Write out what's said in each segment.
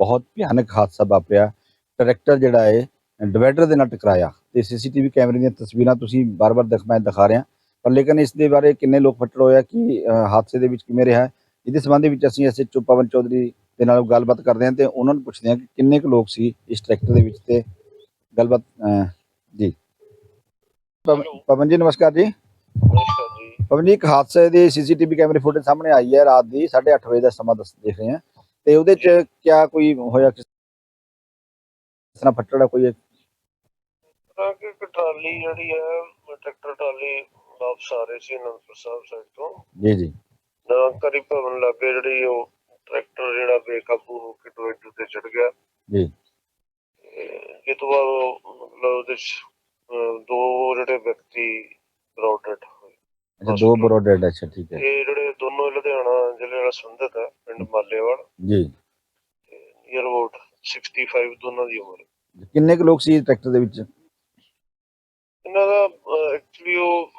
ਬਹੁਤ ਭਿਆਨਕ ਹਾਦਸਾ ਵਾਪਰਿਆ। ਟਰੈਕਟਰ ਜਿਹੜਾ ਹੈ ਡਿਵਾਈਡਰ ਦੇ ਨਾਲ ਟਕਰਾਇਆ ਤੇ ਸੀਸੀਟੀਵੀ ਕੈਮਰੇ ਦੀਆਂ ਤਸਵੀਰਾਂ ਤੁਸੀਂ ਬਾਰ-ਬਾਰ ਦਿਖ ਮੈਂ ਦਿਖਾ ਰਿਹਾ। ਪਰ ਲੇਕਿਨ ਇਸ ਦੇ ਬਾਰੇ ਕਿੰਨੇ ਲੋਕ ਫੱਟੜ ਹੋਇਆ ਕਿ ਹਾਦਸੇ ਦੇ ਵਿੱਚ ਕਿਵੇਂ ਰਿਹਾ ਇਹਦੇ ਸੰਬੰਧ ਵਿੱਚ ਅਸੀਂ ਐਸਐਚਓ ਪਵਨ ਚੌਧਰੀ ਦੇ ਨਾਲ ਗੱਲਬਾਤ ਕਰਦੇ ਹਾਂ ਤੇ ਉਹਨਾਂ ਨੂੰ ਪੁੱਛਦੇ ਹਾਂ ਕਿ ਕਿੰਨੇ ਕੁ ਲੋਕ ਸੀ ਇਸ ਟਰੈਕਟਰ ਦੇ ਵਿੱਚ ਤੇ ਗੱਲਬਾਤ ਜੀ। ਪਵਨ- ਪਵਨ ਜੀ ਨਮਸਕਾਰ ਜੀ। ਨਮਸਕਾਰ ਜੀ। ਪਵਨ ਜੀ ਇੱਕ ਹਾਦਸੇ ਦੀ ਸੀਸੀਟੀਵੀ ਕੈਮਰੇ ਫੁਟੇਜ ਸਾਹਮਣੇ ਆਈ ਹੈ ਰਾਤ ਦੀ 8:30 ਵਜੇ ਦਾ ਸਮਾਂ ਦੱਸ ਦੇਖ ਰਹੇ ਹਾਂ। ਤੇ ਉਹਦੇ ਚ ਕਿਆ ਕੋਈ ਹੋਇਆ ਕਿਸ ਤਰ੍ਹਾਂ ਫੱਟੜ ਦਾ ਕੋਈ? ਤਾਂ ਕਿ ਇੱਕ ਟਰਾਲੀ ਜਿਹੜੀ ਹੈ ਟਰੈਕਟਰ ਟਰਾਲੀ ਵਾਪਸ ਆ ਰਹੀ ਸੀ ਅਨੰਦਪੁਰ ਸਾਹਿਬ ਸਾਈਡ ਤੋਂ। ਜੀ ਜੀ। ਨਿਰੰਕਾਰੀ ਭਵਨ ਲੱਗੇ ਜਿਹੜੀ ਉਹ ਟਰੈਕਟਰ ਜਿਹੜਾ ਬੇਕਾਬੂ ਹੋ ਕੇ ਡਿਵਾਈਡਰ ਤੇ ਚੜ ਗਿਆ। ਜੀ। ਇਹ ਤੋਂ ਬਾਅਦ ਉਹ ਮਤਲਬ ਉਹਦੇ ਚ ਅਹ, ਦੋ ਜਿਹੜੇ ਵਿਅਕਤੀ ਹੋਏ ਅੱਛਾ ਦੋ ਬਰੋਡਡ ਅੱਛਾ ਠੀਕ ਹੈ। ਇਹ ਜਿਹੜੇ ਦੋਨੋਂ ਲੁਧਿਆਣਾ ਜ਼ਿਲ੍ਹੇ ਨਾਲ ਸੰਬੰਧਿਤ ਹੈ ਪਿੰਡ ਮਾਲੇਵਾਲ ਜੀ। ਨੀਅਰ ਅਬਾਊਟ 65 ਦੋਨਾਂ ਦੀ ਉਮਰ। ਕਿੰਨੇ ਕੁ ਲੋਕ ਸੀ ਟਰੈਕਟਰ ਦੇ ਵਿੱਚ? ਇਹਨਾਂ ਦਾ ਐਕਚੁਅਲੀ ਉਹ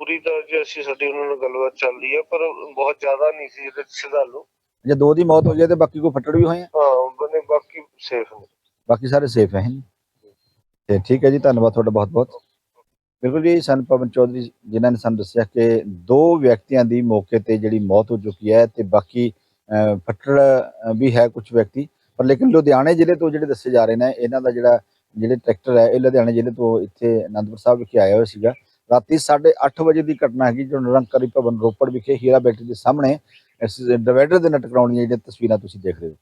ਪੂਰੀ ਤਾਂ ਜੇ ਅਸੀਂ ਸਾਡੀ ਉਹਨਾਂ ਨਾਲ ਗੱਲਬਾਤ ਚੱਲ ਰਹੀ ਹੈ ਪਰ ਬਹੁਤ ਜ਼ਿਆਦਾ ਨਹੀਂ ਸੀ 'ਚ ਸ਼ਰਧਾਲੂ। ਜੇ ਦੋ ਦੀ ਮੌਤ ਹੋ ਜਾਏ ਤੇ ਬਾਕੀ ਕੋਈ ਫੱਟੜ ਵੀ ਹੋਏ ਹਾਂ ਬਨੇ ਬਾਕੀ ਸੇਫ ਨੇ। ਬਾਕੀ ਸਾਰੇ ਸੇਫ ਹੈ ਤੇ ਠੀਕ ਹੈ ਜੀ ਧੰਨਵਾਦ ਤੁਹਾਡਾ ਬਹੁਤ ਬਹੁਤ ਬਿਲਕੁਲ ਜੀ, ਸਨ ਪਵਨ ਚੌਧਰੀ ਜਿਨ੍ਹਾਂ ਨੇ ਸਾਨੂੰ ਦੱਸਿਆ ਕਿ ਦੋ ਵਿਅਕਤੀਆਂ ਦੀ ਮੌਕੇ ਤੇ ਜਿਹੜੀ ਮੌਤ ਹੋ ਚੁੱਕੀ ਹੈ ਤੇ ਬਾਕੀ ਫੱਟੜ ਵੀ ਹੈ ਕੁਝ ਵਿਅਕਤੀ। ਪਰ ਲੇਕਿਨ ਲੁਧਿਆਣੇ ਜ਼ਿਲ੍ਹੇ ਤੋਂ ਜਿਹੜੇ ਦੱਸੇ ਜਾ ਰਹੇ ਨੇ, ਇਹਨਾਂ ਦਾ ਜਿਹੜਾ, ਜਿਹੜੇ ਟਰੈਕਟਰ ਹੈ, ਇਹ ਲੁਧਿਆਣੇ ਜ਼ਿਲ੍ਹੇ ਤੋਂ ਇੱਥੇ ਅਨੰਦਪੁਰ ਸਾਹਿਬ ਵਿਖੇ ਆਇਆ ਹੋਇਆ ਸੀਗਾ। ਰਾਤੀ 8:30 ਵਜੇ ਦੀ ਘਟਨਾ ਹੈਗੀ, ਜੋ ਨਿਰੰਕਾਰੀ ਭਵਨ ਰੋਪੜ ਵਿਖੇ, ਹੀਰਾ ਬੈਟਰੀ ਦੇ ਸਾਹਮਣੇ, ਇਸ ਡਿਵਾਈਡਰ ਦੇ ਨਾਲ ਟਕਰਾਉਣ ਦੀਆਂ ਜਿਹੜੀਆਂ ਤਸਵੀਰਾਂ ਤੁਸੀਂ ਦੇਖ ਰਹੇ ਹੋ।